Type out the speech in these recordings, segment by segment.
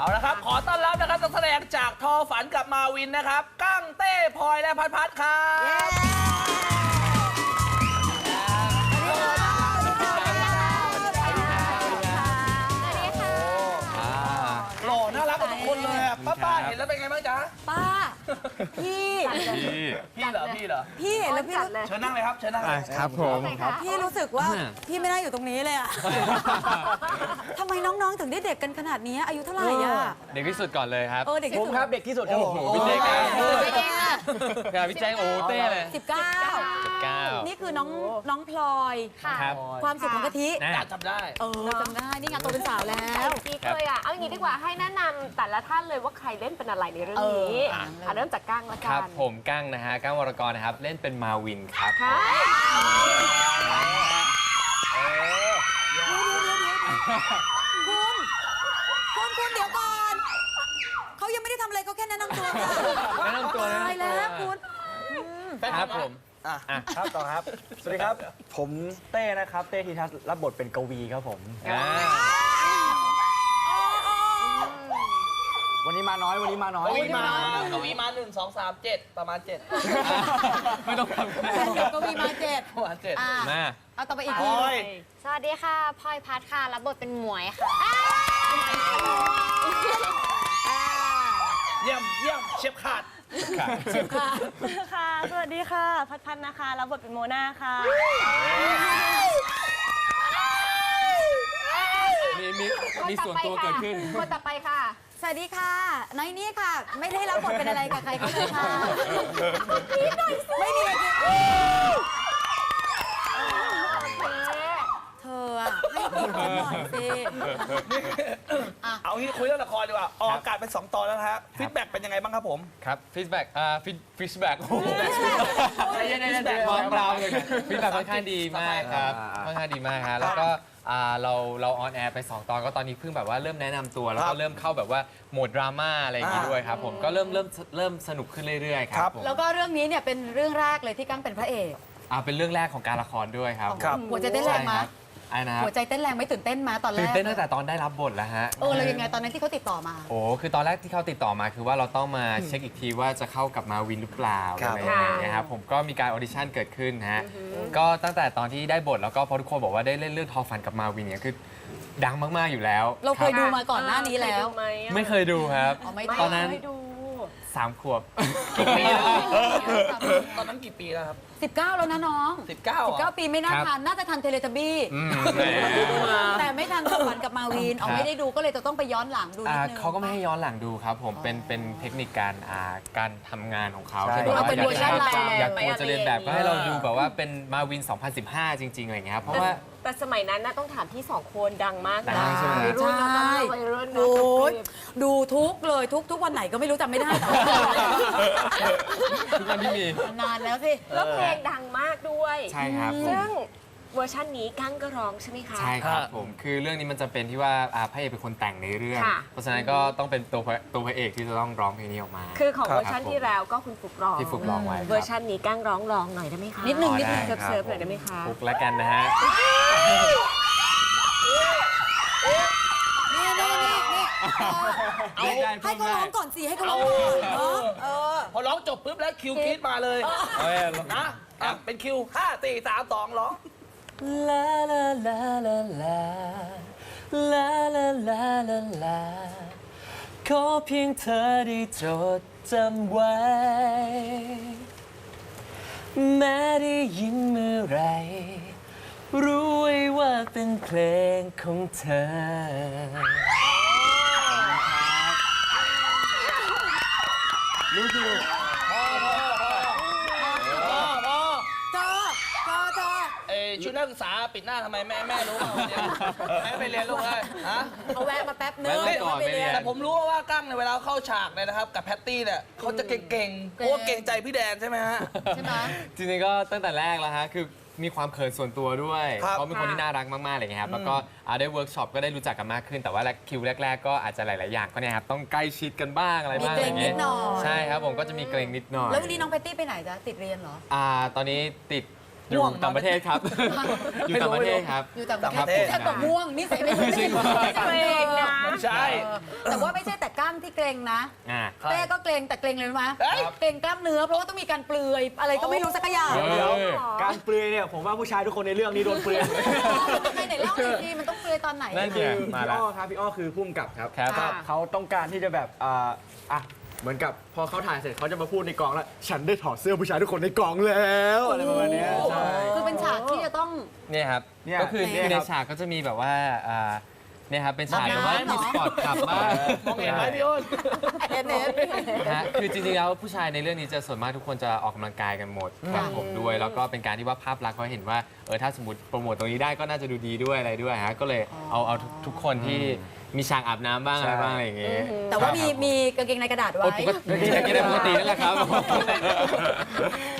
เอาละครับ ขอต้อนรับนะครับนักแสดงจากทอฝันกับมาวินนะครับกั้งเต้พลอยและพัดพัดครับหล่อน่ารักกันทุกคนเลยอะป้าป้าเห็นแล้วเป็นไงบ้างจ๊ะป้า พี่ พี่พี่เหรอพี่เหรอพี่เห็นแล้วพี่รู้เชิญนั่งเลยครับเชิญนั่งเลย ครับผม พี่รู้สึกว่าพี่ไม่น่าอยู่ตรงนี้เลยอะทำไมน้ องๆถึงได้เด็กกันขนาดนี้อายุเท่าไหร่อะเด็กที่สุดก่อนเลยครับเออเด็กผที่มสุดครับเด็กที่สุดครับผมพี่เจ๊กโอ้เด็กอะกับพี่แจ้งโอ้เต้เลยสิบเก้าเก้านี่คือน้องน้องพลอยครับความสุขของกะทินะจำได้ เออจำได้นี่ไงโตเป็นสาวแล้วกิ๊กเลยอะเอาอย่างนี้ดีกว่าให้แนะนำแต่ละท่านเลยว่าใครเล่นเป็นอะไรในเรื่องนี้เอออะอะเริ่มจากก้างละคกัรับนผมกั้งนะฮะกั้งวรกรนะครับ เล่นเป็นมาวินครับค่ะ คุณคุณคุณเดี๋ยวก่อน เขายังไม่ได้ทำอะไรเขาแค่แนะนำตัวค่ะแนะนำตัวนะ ตายแล้วคุณ ครับผมอะอะ ครับต่อครับ สวัสดีครับ ผมเต้นะครับ เต้ธีทัศน์รับบทเป็นกวีครับผม อ่า วันนี้มาน้อยวันนี้มาน้อยกวีมากวีมาหนึ่งสองสามเจ็ดประมาณเจ็ดไม่ต้องทำแฟนเด็กก็มีมาเจ็ดประมาณเจ็ด อะมาเอาต่อไปอีกพทีลอยสวัสดีค่ะพลอยพัทค่ะ รับบทเป็นหมวยค่ะเยี่ยมเยี่ยมเชฟขาดครับค่ะ สวัสดีค่ะ พัดพัดนะคะ รับบทเป็นโมนาค่ะ มีมีมีส่วนตัวเกิดขึ้น คนต่อไปค่ะ สวัสดีค่ะน้อยนี่ค่ะ ไม่ได้รับบทเป็นอะไรกับใครก็เลยค่ะไม่มีอะไรเธออะให้พูดกันหน่อยสิเอางี้คุยเรื่องละครดีกว่าออกอากาศเป็น2ตอนแล้วนะฮะฟีดแบ็กเป็นยังไงบ้างครับผม ครับฟีดแบ็กอ่าฟีดฟีดแบ็กโอ้โหใจเย็นๆ feedback มองเราเลยฟีดแบ็กค่อนข้างดีมากครับอ่าค่อนข้างดีมากครับแล้วก็ อ่าเราเราออนแอร์ไป 2 ตอนก็ตอนนี้เพิ่งแบบว่าเริ่มแนะนำตัว แล้วครัก็บเริ่มเข้าแบบว่าโหมดดราม่าอะไรอย่างงี้ด้วยครับผมก็เริ่มเริ่มเริ่มสนุกขึ้นเรื่อยๆคครัรับบผม แล้วก็เรื่องนี้เนี่ยเป็นเรื่องแรกเลยที่กั้งเป็นพระเอกอ่าเป็นเรื่องแรกของการละครด้วยครับ ครับ หัวใจเต้นแรงไหมใช่คบ ไอ้นะครับหัวใจเต้นแรงไหม่ตื่นเต้นไหมตอนแรกตื่นเต้นตั้งแต่ตอนได้รับบทแล้วฮะ เออเรายังไงตอนนั้นที่เขาติดต่อมา โอ้ คือตอนแรกที่เขาติดต่อมาคือว่าเราต้องมาเช็คอีกทีว่าจะเข้ากับมาวินหรือเปล่าครับ อะไรอย่างเงี้ยครับผมก็มีการออดิชั่นเกิดขึ้นฮะ ก็ตั้งแต่ตอนที่ได้บทแล้วก็พอทุกคนบอกว่าได้เล่นเรื่องทอฟันกับมาวินเนี่ยคือดังมากๆอยู่แล้วเราเคยบดูมาก่อนหน้านี้แล้ว เคยดูไหมอะ ไม่เคยดูครับ อ๋อไม่ตอนนั้นไม่ดู สามขวบ กี่ปีแล้วตอนนั้นกี่ปีแล้วครับ 19 แล้วนะน้อง19เหรอ19 ปีไม่น่าครับทัน น่าจะทันเทเลทบี้อืมแหมแต่ไม่ทันสวรรค์กับมาวิน เอาครับไม่ได้ดูก็เลยจะต้องไปย้อนหลังดูนิอ่าดนึง เขาก็ไม่ให้ย้อนหลังดูครับ ผมเป็นเป็นเทคนิคการอ่าการทำงานของเขาใช่ ที่แบบเอาว่าเป็นอยากเวอร์ชันเราจะอยากกลัวจะเรียนแบบก็ให้เราดูอ่าแบบว่าเป็นมาวิน 2015 จริง ๆ อะไรอย่างเงี้ยครับเพราะว่า แต่สมัยนั้นนะต้องถามที่สองคนดังมากดันะงใช่ไหม วัยรุ่นนะตอนใช่นั้นวัยรุ่นนะโอ้ย ดูทุกเลยทุกทุกวันไหนก็ไม่รู้จำไม่ได้แต่ว่าทุกวันที่มี นานแล้วสิ แล้วเพลงดังมากด้วย ใช่ครับผมซึ่งเวอร์ชันนี้กั้งก็ร้องใช่ไหมคะ ใช่ครับผมคือเรื่องนี้มันจะเป็นที่ว่าอ่าพระเอกเป็นคนแต่งในเรื่อง ค่ะ เพราะฉะนั้นก็ต้องเป็นตัวพระตัวพระเอกที่จะต้องร้องเพลงนี้ออกมา คือของครับเวอร์ชันที่แล้วก็คุณฟุกร้องที่ฟุกร้องไว้ครับ เวอร์ชันนี้กั้งร้องร้องหน่อยได้ไหมคะนิดนึงอ๋อนิดนึงได้ครับเซิร์ฟๆหน่อยได้ไหมคะ ฟุกแล้วกันนะฮะ นี่นี่นี่นี่ เอาได้ให้เขาร้องก่อนสิให้เขาร้องก่อนเนาะเออ พอร้องจบปุ๊บแล้วคิวคิดมาเลยเอ้ยนะอะเป็นคิว5 4 3 2ร้อง ลาลาลาลาลาลาลาลาลาลาขอเพียงเธอได้จดจำไว้ แม้ได้ยินเมื่อไหรรู้ไว้ว่าเป็นเพลงของเธอ รู้อพ่อพ่อพ่อพ่อเธอเธอเธอเอยชุดนักศึกษาปิดหน้าทำไมแม่แม่รู้เปล่าวันเนี้ยแม่ไปเรียนลูกเลยฮะ เอาแวะมาแป๊บนึงแวะมาก่อนไปเรียนแต่ผมรู้ว่ากั้งในยเวลาเข้าฉากเนี่ยนะครับ กับแพตตี้เนี่ยเขาจะเก่งๆเพราะว่าเก่งใจพี่แดนใช่ไหมฮะ ใช่ไหม จริงๆก็ตั้งแต่แรกแล้วฮะ คือ มีความเขินส่วนตัวด้วยครับเขาเป็นคนที่น่ารักมากๆอะไรเงี้ยครับแล้วก็อ่าได้เวิร์กช็อปก็ได้รู้จักกันมากขึ้น แต่ว่าคิวแรก ๆ ก็อาจจะหลายๆอย่างก็เนี่ยครับต้องใกล้ชิดกันบ้างอะไรมีบ้างเกอะรไรงนิเงี้ดยหน่อย ใช่ครับผมก็จะมีเกรงนิดหน่อยแล้ววันนี้น้องแพตตี้ไปไหนจ๊ะติดเรียนเหรอ อ่าตอนนี้ติด อยู่ต่างประเทศครับ อยู่ต่างประเทศครับ อยู่ต่างประเทต่างประเทศศแค่ตกม่วงนี่ใส่ไม่ไม่ใช่ไม่ใช่เกรงนะไม่ใช่แต่ว่าไม่ใช่แต่กล้ามที่เกรงนะอ่าเต้ก็เกรงแต่เกรงเลยรู้ไหมเอ้ยเกรงกล้ามเนื้อเพราะว่าต้องมีการเปลือยอะไรก็ไม่รู้สักอย่างเออเดี๋ยวการเปลือยเนี่ยผมว่าผู้ชายทุกคนในเรื่องนี้โดนเปลือยทำไมไหนเล่าหน่อยสิมันต้องเปลือยตอนไหนนั่นคืไงอมาพี่แล้วอ้อครับพี่อ้อคือพุ่มกับครับครับค่ะเขาต้องการที่จะแบบอ่าอะ เหมือนกับพอเขาถ่ายเสร็จเขาจะมาพูดในกองแล้ว ฉันได้ถอดเสื้อผู้ชายทุกคนในกองแล้วอะไรประมาณเนี้ยใช่คือเป็นฉากที่จะต้อง เนี่ยครับ เนี่ยก็คือเนี่ยในครับฉากก็จะมีแบบว่าอ่าเนี่ยครับเป็นฉากอาบแบบน้ำว่าเหรอมีสปอร์ตขับบ้างมองเห็นไหมพี่อ้น เอ็นเอ็น นะฮะคือจริงๆแล้วผู้ชายในเรื่องนี้จะส่วนมากทุกคนจะออกกำลังกายกันหมดครับผมด้วย แล้วก็เป็นการที่ว่าภาพลักษณ์เขาเห็นว่าเออถ้าสมมติโปรโมทตรงนี้ได้ก็น่าจะดูดีด้วยอะไรด้วยฮะก็เลยเอาเอาทุกทุกคนที่ มีฉากอาบน้ำบ้างอะไรบ้างอะไรอย่างเงี้ยแต่ว่ามีครับมีกางเกงในกระดาษโอ้ไว้ปกติกินได้ปกตินั่นแหละครับ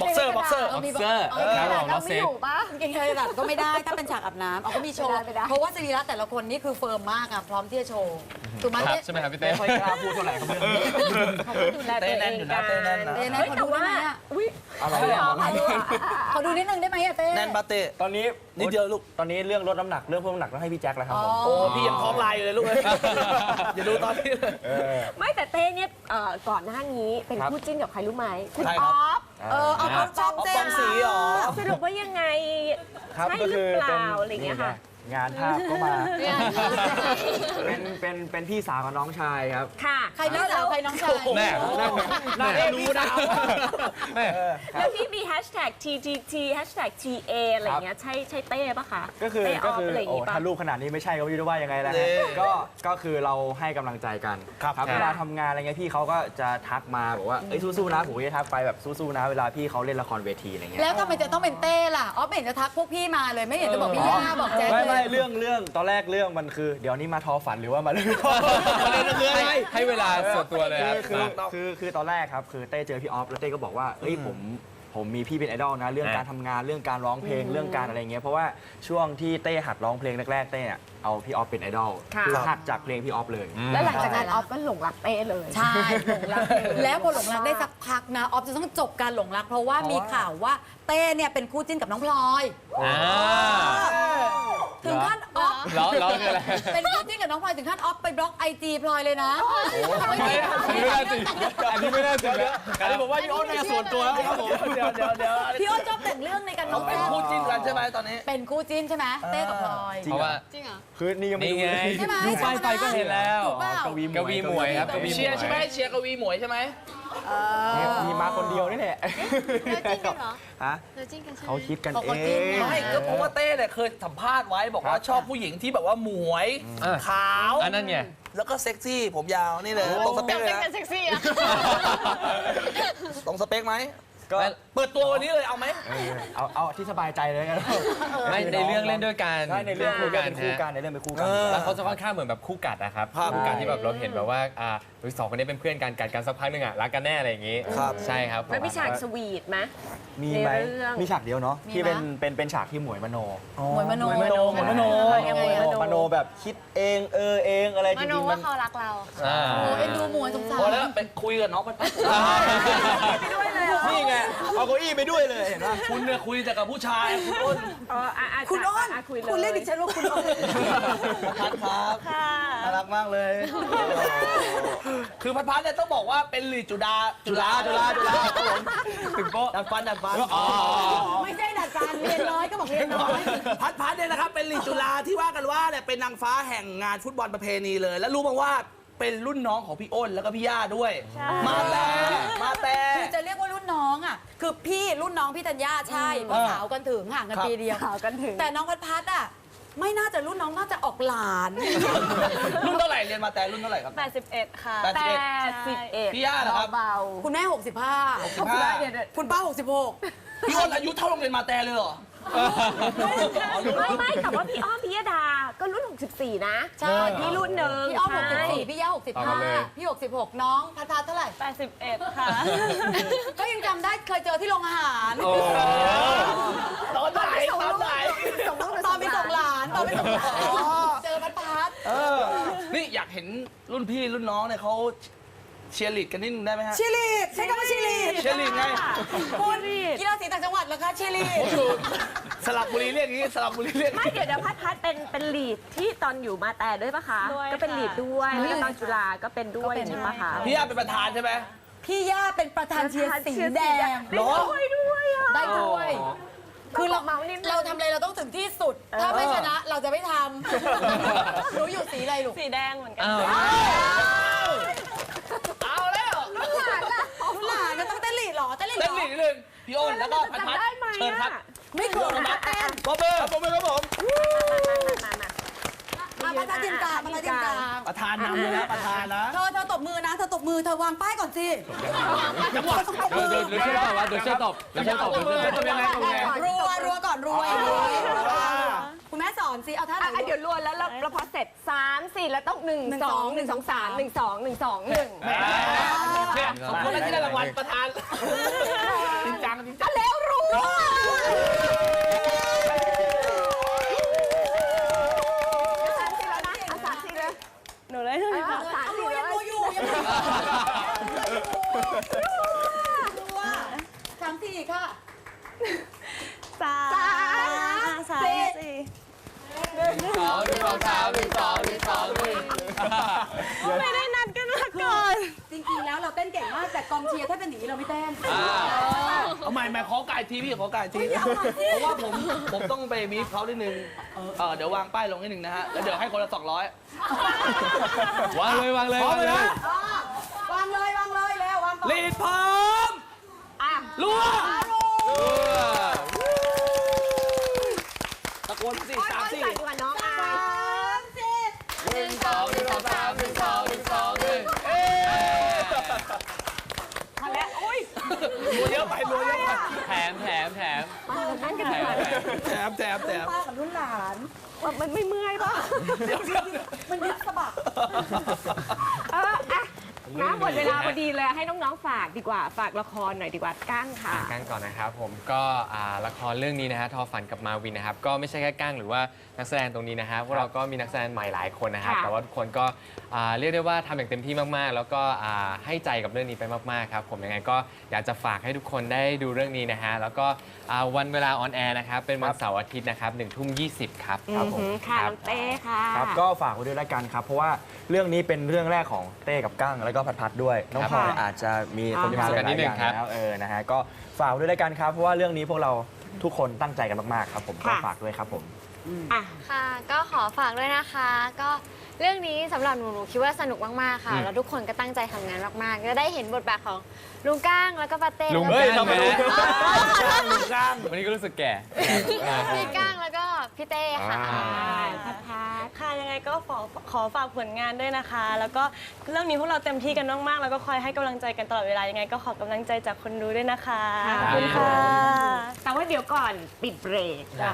บ็อกเซอร์บ็อกเซอร์เออมีบ็อกเซอร์เออครับผมเราไม่อยู่ปะ กางเกงในกระดาษก็ไม่ได้ถ้าเป็นฉากอาบน้ำเอาก็มีโชว์ ไม่ได้ไม่ได้เพราะว่าสรีระแต่ละคนนี่คือเฟิร์มมากอะพร้อมที่จะโชว์ถูกไหมครับเต้ใช่ไหมครับพี่เต้ ไม่ค่อยกล้าพูดเท่าไหร่ครับเรื่องนี้เขาก็ดูแลตัวเองกันเต้นะเฮ้ยขอแต่ดูได้ว่าไหมอะอุ้ยอะไรไม่เนี่ยเอาเอาอะขอดูนิดนึงได้ไหมอะเต้ แน่นปาเต้ ตอนนี้นิดเดียวลูก ตอนนี้เรื่องลดน้ำหนักเรื่องเพิ่มน้ำหนักต้องให้พี่แจ็คแล้วครับผม โอ้ พี่ยังท้องลายอยู่เลยลูกเอ้ยอย่าดูตอนนี้เลยไม่แต่เต้เนี่ยเอ่อก่อนหน้านี้เป็นครับคู่จิ้นกับใครรู้ไหมคุณใครอครับ อฟเออเอาเขาชอบเต้ฟองสีเหรอ สรุปว่ายังไงครับใช่ก็หรืคืออเปเป็นล่าอะไรอย่างเงี้ยค่ะ งานภาพก็มา เป็นเป็นเป็นพี่สาวกับน้องชายครับ ค่ะใครพี่สาวใครน้องชาย แน่แน่น่าเอ็นดูนะแม่แล้วที่มีแฮชแท็ก TTT แฮชแท็ก TA อะไรอย่างเงี้ยใช่ใช่เต้ปะคะก็คือเต้อก็อฟคืออะไรอย่างโอ้งี้ปะ ถ้ารูปขนาดนี้ไม่ใช่ก็ไม่รู้จะว่ายังไงแล้วนี่ฮะก็ก็คือเราให้กำลังใจกันครับเวลาทำงานอะไรเงี้ยพี่เขาก็จะทักมาบอกว่าเอ้ยสู้ๆนะผมก็จะทักไปแบบสู้ๆนะ เวลาพี่เขาเล่นละครเวทีอะไรเงี้ย แล้วทำไมจะต้องเป็นเต้ล่ะอ๋อไม่เห็นจะทักพวกพี่มาเลย ไม่เห็นจะบอกพี่ย่าบอกแจ๊คไม่เลไม่ยเรื่องเรื่องตอนแรกเรื่องมันคือ เดี๋ยวนี้มาทอฝันหรือว่ามาเรื่องให้ให้เวลาส่วนตัวเลยครับคือคือคือตอนแรกครับคือเต้เจอพี่ออฟแล้วเต้ก็บอกว่าเอ้ยผมผมมีพี่เป็นไอดอลนะ เรื่องอ่าการทำงานเรื่องการร้องเพลงเรื่องการอะไรเงี้ยเพราะว่าช่วงที่เต้หัดร้องเพลงแรกๆเต้อะเอาพี่ออฟเป็นไอดอลค่ะคือหัดจากเพลงพี่ออฟเลย แล้วหลังจากนั้นออฟก็หลงรักเต้เลย ใช่หลงรักแล้วพอหลงรักได้สักพักนะออฟจะต้องจบการหลงรัก เพราะว่ามีข่าวว่าเต้เนี่ยเป็นคู่จิ้นกับน้องพลอย ล้อล้อคืออะไร เป็นคู่จิ้นกับน้องพลอยถึงขั้นออฟไปบล็อกไอจีพลอยเลยนะอันนี้ไม่น่าจริงอันนี้ไม่น่าจริงแล้วอันนี้ผมว่าพี่ออฟน่าจะส่วนตัวแล้วครับผมเดี๋ยวเดี๋ยวเดี๋ยวพี่อ้นชอบแต่งเรื่องในการเขาเป็นคู่จิ้นกันใช่ไหมตอนนี้ เป็นคู่จิ้นใช่ไหมเต้กับพลอย เพราะว่าคือนี่ยังไม่นี่รู้ไงเลยใช่ไหมดูป้ายไฟก็เห็นแล้วถูกเปล่ากวีกวีหมวยครับกวีหมวย เชียร์ใช่ไหมเชียร์กวีหมวยใช่ไหม เนี่ยมีมาคนเดียวนี่แหละเราจิ้นกันเหรอฮะเราจิ้นกันใช่ไหม เขาคิดกันเขาเอก็จิ้นง ไง ไม่ก็เพราะว่าเต้เนี่ยเคยสัมภาษณ์ไว้บอกว่าชอบผู้หญิงที่แบบว่าหมวย อะ ขาว อันนั้นไง แล้วก็เซ็กซี่ผมยาวนี่เลยตรงสเปคเลยเป็นนะกันเซ็กซี่อะ ตรงสเปคไหม ก็เปิดตัววันนี้เลยเอาไหม เออเอาเอาที่สบายใจเลยกันไม่ในเรื่องเล่นด้วยกันใช่ในเรื่องคู่กันเป็นคู่ฮะกันในเรื่องเป็นคู่กันแล้วเขาจะค่อนข้างเหมือนแบบคู่กัดนะครับครับ คู่กัดที่แบบเราเห็นแบบว่าอ่าเฮ้ยสองคนนี้เป็นเพื่อนกันกัดกันสักพักหนึงอะรักกันแน่อะไรอย่างงี้ครับ ใช่ครับผมไม่มีฉากสวีทไหม มีไหมในเรื่องมีฉากเดียวเนาะมีที่ไหมเป็นเป็นเป็นฉากที่หมวยมโนหมวยมโนหมวยมโนหมวยมโนยังไงอะมโนแบบคิดเองเออเองอะไรจมริโนงๆมัว่านเขารักเราค่ะอ่า โอ้เอ็นดูหมวยสงสาร พอแล้วไปคุยกับน้องพันพัน นี่ไง เอาเก้าอี้ไปด้วยเลยเห็นไหมคุณเนี่ยคุยแต่กับผู้ชายคุณอ้นอ๋ออะะคุณอ้นะคุยเลยคุณเรียกดิฉันว่าคุณอ้นพันครับค่ะน่ารักมากเลยคือพันพันเนี่ยต้องบอกว่าเป็นลีดจุฬาจุฬาจุฬาจุฬาครับผมถึงโป๊ะดัดฟันดัดฟันไม่ใช่ดัดฟันเรียนน้อยก็บอกเรียนน้อย พัดพัดเนี่ยนะครับเป็นลีดจุฬาที่ว่ากันว่าเนี่ยเป็นนางฟ้าแห่งงานฟุตบอลประเพณีเลย แล้วรู้มาว่า เป็นรุ่นน้องของพี่อ้นแล้วก็พี่ย่าด้วย มาแต่มาแต่ คือจะเรียกว่ารุ่นน้องอะ คือพี่รุ่นน้องพี่ธัญญาใช่เพราะสาวกันถึงห่างกันครับปีเดียวข่าวกันถึง แต่น้องพัดพัดอะไม่น่าจะรุ่นน้องน่าจะออกหลาน รุ่นเท่าไหร่เรียนมาแต่รุ่นเท่าไหร่ครับ 81 ค่ะแปดแปดสิบเอ็ดพี่ย่าเหรอครับเบาคุณแม่ 65 65เดี๋ยวเดี๋ยวคุณป้า 66 พี่อ้นอายุเท่าโรงเรียนมาแต่เลยเหรอ ไม่ไม่แต่ว่าพี่อ้อมพิยดาก็รุ่น 64 นะใช่พี่รุ่นหนึ่งพี่อ้อมใช่64พี่ย่าต่อกันเลย 65 พี่ 66 น้องพัดพัดเท่าไหร่ 81 ค่ะ ก็ยังจำได้เคยเจอที่โรงอาหารโอ้ตอนไหนตอนไหนตอนไปส่งหลานตอนไปส่งหลานเจอพัดพัดนี่อยากเห็นรุ่นพี่รุ่นน้องเนี่ยเขา เชียร์ลีดกันนิดนึงได้ไหมฮะ ชิลีดใช้คำว่าชิลีดเชียร์ลีดไง คุณกีฬาสีต่างจังหวัดเหรอคะชิลีด ผมอยู่สลับบุรีเรียกอย่างนี้สลับบุรีเรียกไม่เดี๋ยวเดี๋ยวพัดพัดเป็นเป็นลีดที่ตอนอยู่มาแต่ด้วยปะคะ ด้วยก็เป็นค่ะลีดด้วยแล้วก็ตอนจุฬาก็เป็นด้วยก็เป็น ใช่ปะคะพี่ย่าเป็นประธานใช่ไหม พี่ย่าเป็นประธานเชียร์สีแดง เหรอด้วยด้วยอะ ได้ด้วย คือเราเมานิดนึงเราทำอะไรเราต้องถึงที่สุด ถ้าไม่ชนะเราจะไม่ทำ หนูอยู่สีอะไรลูก สีแดงเหมือนกันเอาแล้ว คุณหลานก็ต้องเต้นลีดเหรอเต้นลีดเหร เต้ นอลีดนิดนึงพี่อ้นแล้วก็พัดพัดจำได้ไหมเชิญครับอะไม่เขินนะเต้นปรบมือปรบมือครับผมมามามาประธานทีมกลางประธานทีมกลางประธานนำเลยนะประธานนะเธอเธอตบมือนะเธอตบมือเธอวางป้ายก่อนสิจังหวะเดี๋ยวเดี๋ยวเดี๋ยวช่วยตอบว่าเดี๋ยวช่วยตอบเดี๋ยวช่วยตอบเดี๋ยวช่วยตอบทำยังไงทำยังไงรัวรัวก่อนรัวรัวคุณแม่สอนสิเอาท่าไหนอะอะเดี๋ยวรวนแล้วเราเราพอเสร็จสามสี่แล้วต้องหนึ่งสองหนึ่งสองสามหนึ่งสองหนึ่งสองหนึ่งเนี่ยขอบคุณที่ได้รางวัลประธาน จริงจังจริงจังแล้วรู้สามสี่แล้วนะเอาสามสี่เลยหนูเลยใช่ไหมคะสามสี่รัวเลยังรัวอยู่ยังรัวสามสี่ค่ะ แต่กองเชียร์ถ้าเป็นอย่างนี้เราไม่เต้นเอาใหม่ใหม่ขอไก่ทีพี่ขอไก่ทีเอาใหม่สิเพราะว่าผมผมต้องไปบีบเขานิดนึงเออเดี๋ยววางป้ายลงนิดนึงนะฮะแล้วเดี๋ยวให้คนละสองร้อย วางเลยวางเลยพร้อมวางเลยเลยนะวางเลยวางเลยแล้ววางก่อนลีดพร้อมอะรัวตะโกนสี่อ้อนสามอ้อนสี่ ใส่ดีกว่าน้องอาย หนึ่งสองหนึ่งสองสามหนึ่งสองหนึ่งสองหนึ่ง พอแล้วอุ้ย รัวเยอะไปรัวเยอะไปแถมแถมแถมนั่นกันดีกว่าแถมแถมแถมป้ากับรุ่นหลานมันไม่เมื่อยป่ะ เดี๋ยวเดี๋ยวมันยึดสะบักเอออะ นะหมดเวลาพอดีเลยให้น้องๆฝากดีกว่าฝากละครหน่อยดีกว่าก้างค่ะกั้งก่อนนะครับผมก็อ่าละครเรื่องนี้นะฮะทอฝันกับมาวินนะครับก็ไม่ใช่แค่กั้งหรือว่านักแสดงตรงนี้นะฮะพวกเราก็มีนักแสดงใหม่หลายคนนะครับค่ะแต่ว่าทุกคนก็อ่าเรียกได้ว่าทำอย่างเต็มที่มากๆ แล้วก็อ่าให้ใจกับเรื่องนี้ไปมากๆครับผมยังไงก็อยากจะฝากให้ทุกคนได้ดูเรื่องนี้นะฮะแล้วก็อ่าวันเวลาออนแอร์นะครับเป็นวันเสาร์อาทิตย์นะครับหนึ่งทุ่มยีครับครับผมค่ะครัน้องเต้ค่ะ ครับก็ฝากไว้ด้วยแล้วกันครับ เพราะว่าเรื่องนี้เป็นเรื่องแรกของเต้กับกั้ง แล้วก็พัดพัดด้วย น้องครับพลอยค่ะอาจจะมีอ่าคนงานหกันนิลาดยนึๆองย่างครับแล้วเออนะฮะก็ฝากไว้ด้วยแล้วกันครับเพราะว่าเรื่องนี้พวกเราทุกคนตั้งใจกันมากๆครับผมก็ค่ะฝากด้วยครับผม อะ ค่ะ ก็ขอฝากด้วยนะคะ ก็ เรื่องนี้สำหรับหนูหนูคิดว่าสนุกมาก ๆ ค่ะอืมแล้วทุกคนก็ตั้งใจทำงานมากๆก็ได้เห็นบทบาทของลุงก้างแล้วก็ปาเต้ลุงแล้วเฮ้ยก็ทำไมลุงก้างวันนี้ก็รู้สึกแก่ พี่ก้างแล้วก็พี่เต้ค่ะอ่า พัดพัดค่ะยังไงก็ขอขอฝากผลงานด้วยนะคะ แล้วก็เรื่องนี้พวกเราเต็มที่กันมากๆ แล้วก็คอยให้กำลังใจกันตลอดเวลายังไงก็ขอกำลังใจจากคนดูด้วยนะคะค่ะขอบคุณค่ะ แต่ว่าเดี๋ยวก่อนปิดเบรกจ้ะ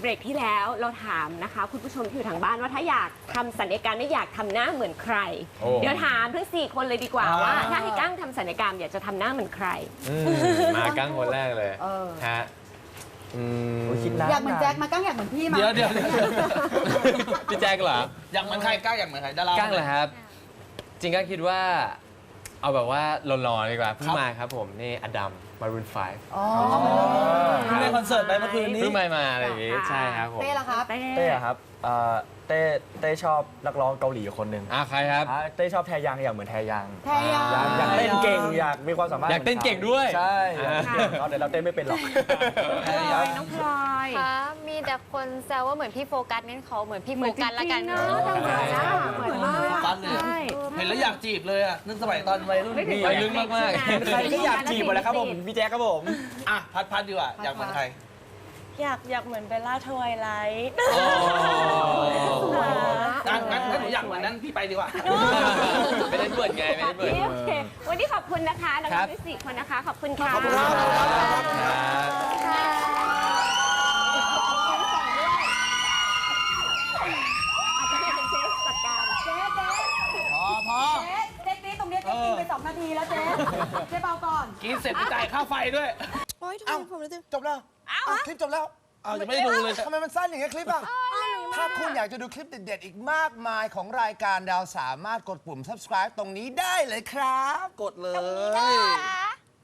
เบรกที่แล้วเราถามนะคะ คุณผู้ชมที่อยู่ทางบ้านว่าถ้าอยากทำสัญญกรรมไม่อยากทำหน้าเหมือนใคร โอ้เดี๋ยวถามทั้งสี่คนเลยดีกว่าอ่า ว่า ถ้าให้กั้งทำสัญญกรรมอยากจะทำหน้าเหมือนใคร อืมมากั้งคนแรกเลยฮะอืมโอ้ยคิดนะ อยากเหมือนแจ็คมากั้งอยากเหมือนพี่มาเดี๋ยวเดี๋ยวเดี๋ยวพี่แจ๊คเหรออย่างเหมือนใครก้างอย่างเหมือนใครดารา กั้งเหรอครับ จริงก็คิดว่า เอาแบบว่าหล่อๆดีกว่าเพิ่งมาครับผมนี่อดัม มารุนไฟอ๋อเพิ่งเล่นคอนเสิร์ตไปเมื่อคืนนี้ เพิ่งมามาอะไรอย่างงี้อ่าใช่ครับผมเต้ละครับ เต้อะครับเอ่อเต้เต้ชอบนักร้องเกาหลีคนหนึ่งอะใครครับ อะเต้ชอบแทยังอยากเหมือนแทยังแทยังอยากอยากเต้นเก่งอยากมีความสามารถอยากเต้นเก่งด้วย ใช่อ่าอยากเก่งเนาะเดี๋ยวเราเต้นไม่เป็นหรอกพลอยน้องพลอย ค่ะมี แต่คนแซวว่าเหมือนพี่โฟกัสงั้นขอเหมือนพี่โฟกัสละกันเหมือนจริงๆเนอะเหมือนนะเหมือนมากกันเลยใช่เห็นแล้วอยากจีบเลยอะนึกสมัยตอนวัยรุ่นไม่ถึงนี่วัยรุ่นมากๆใครที่อยากจีบอะไรครับผมพี่แจ๊คครับผมอะพัดพัดดีกว่าอยากเหมือนใครอยากอยากเหมือนเบลล่าทวายไลท์งั้นงั้นงั้นหนูอยากเหมือนนั้นพี่ไปดีกว่าไม่ได้เปิดไงไม่ได้เปิดโอเควันนี้ขอบคุณนะคะน้องครับๆทั้งสี่คนนะคะ ขอบคุณค่ะขอบคุณครับครับ กิเสร็จไปจ่ายค่าไฟด้วย โอ๊ยทำไมผมรู้สึจบแล้วเอาคลิปจบแล้วเอายังไม่ได้ดูเลย ทำไมมันสั้นอย่างเงี้ยคลิปอะ ถ้าคุณอยากจะดูคลิปเด็ดๆ อีกมากมายของรายการดาวสามารถกดปุ่ม subscribe ตรงนี้ได้เลยครับ กดเลย